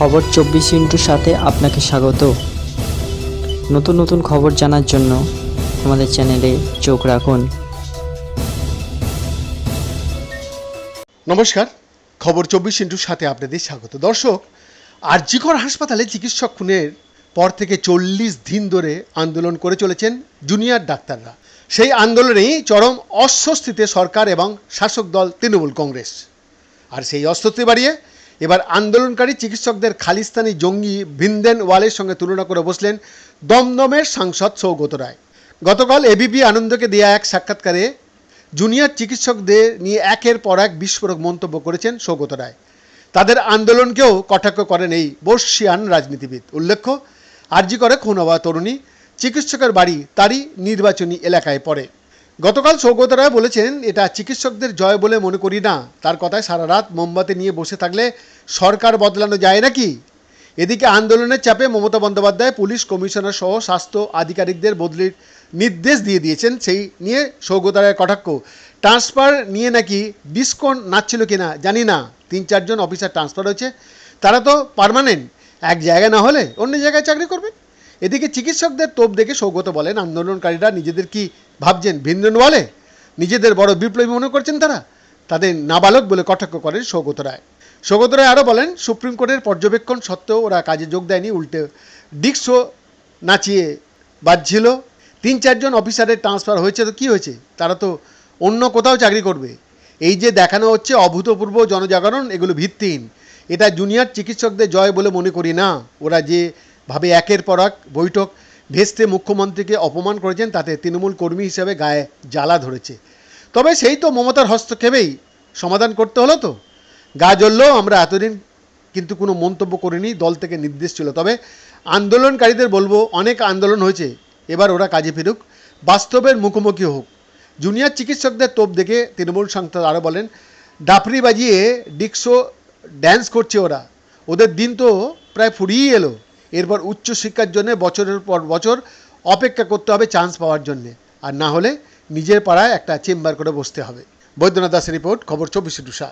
খবর চব্বিশ ইন্টুর সাথে আপনাকে স্বাগত। নতুন নতুন খবর জানার জন্য আমাদের চ্যানেলে চোখ রাখুন। নমস্কার, খবর চব্বিশ ইন্টুর সাথে আপনাদের স্বাগত। দর্শক, আরজিকর হাসপাতালে চিকিৎসক খুনের পর থেকে চল্লিশ দিন ধরে আন্দোলন করে চলেছেন জুনিয়র ডাক্তাররা। সেই আন্দোলনেই চরম অস্বস্তিতে সরকার এবং শাসক দল তৃণমূল কংগ্রেস। আর সেই অস্বস্তি বাড়িয়ে এবার আন্দোলনকারী চিকিৎসকদের খালিস্তানি জঙ্গি ভিনদেন ওয়ালের সঙ্গে তুলনা করে বসলেন দমদমের সাংসদ সৌগত রায়। গতকাল এবিপি আনন্দকে দেয়া এক সাক্ষাৎকারে জুনিয়র চিকিৎসকদের নিয়ে একের পর এক বিস্ফোরক মন্তব্য করেছেন সৌগত রায়। তাদের আন্দোলনকেও কটাক্ষ করেন এই বর্ষিয়ান রাজনীতিবিদ। উল্লেখ্য, আরজি করে খুন হওয়া তরুণী, চিকিৎসকের বাড়ি তারই নির্বাচনী এলাকায় পড়ে। গতকাল সৌগত রায় বলেছেন, এটা চিকিৎসকদের জয় বলে মনে করি না। তার কথায় সারা রাত মোমবাতি নিয়ে বসে থাকলে সরকার বদলানো যায় নাকি? এদিকে আন্দোলনের চাপে মমতা বন্দ্যোপাধ্যায় পুলিশ কমিশনার সহ স্বাস্থ্য আধিকারিকদের বদলির নির্দেশ দিয়ে দিয়েছেন, সেই নিয়ে সৌগত রায়ের কটাক্ষ। ট্রান্সফার নিয়ে নাকি ডিসকাউন্ট নাচছিল কিনা জানি না। তিন চারজন অফিসার ট্রান্সফার হয়েছে, তারা তো পার্মানেন্ট। এক জায়গায় না হলে অন্য জায়গায় চাকরি করবে। এদিকে চিকিৎসকদের তোপ দেখে সৌগত বলেন, আন্দোলনকারীরা নিজেদের কি ভাবছেন ভিন্নন বলে নিজেদের বড় বিপ্লবী মনে করছেন তারা? তাদের নাবালক বলে কটাক্ষ করেন সৌগত রায়। সৌগত রায় আরও বলেন, সুপ্রিম কোর্টের পর্যবেক্ষণ সত্ত্বেও ওরা কাজে যোগ দেয়নি, উল্টে ডিক্সো নাচিয়ে বাজছিল। তিন চারজন অফিসারের ট্রান্সফার হয়েছে তো কী হয়েছে? তারা তো অন্য কোথাও চাকরি করবে। এই যে দেখানো হচ্ছে অভূতপূর্ব জনজাগরণ, এগুলো ভিত্তিহীন। এটা জুনিয়র চিকিৎসকদের জয় বলে মনে করি না। ওরা যে ভাবে একের পর এক বৈঠক ভেস্তে মুখ্যমন্ত্রীকে অপমান করেছেন, তাতে তৃণমূল কর্মী হিসেবে গায়ে জ্বালা ধরেছে। তবে সেই তো মমতার হস্তক্ষেপেই সমাধান করতে হলো তো। গা জ্বললেও আমরা এতদিন কিন্তু কোনো মন্তব্য করিনি, দল থেকে নির্দেশ ছিল। তবে আন্দোলনকারীদের বলব, অনেক আন্দোলন হয়েছে, এবার ওরা কাজে ফিরুক, বাস্তবের মুখোমুখি হোক। জুনিয়র চিকিৎসকদের তোপ দেখে তৃণমূল সাংসদ আরও বলেন, ডাফরি বাজিয়ে ডিক্সো ড্যান্স করছে ওরা। ওদের দিন তো প্রায় ফুরিয়েই এলো। এরপর উচ্চশিক্ষার জন্য বছরের পর বছর অপেক্ষা করতে হবে চান্স পাওয়ার জন্যে। আর না হলে নিজের পাড়ায় একটা চেম্বার করে বসতে হবে। বৈদ্যনাথ দাসের রিপোর্ট খবর চব্বিশে টুসা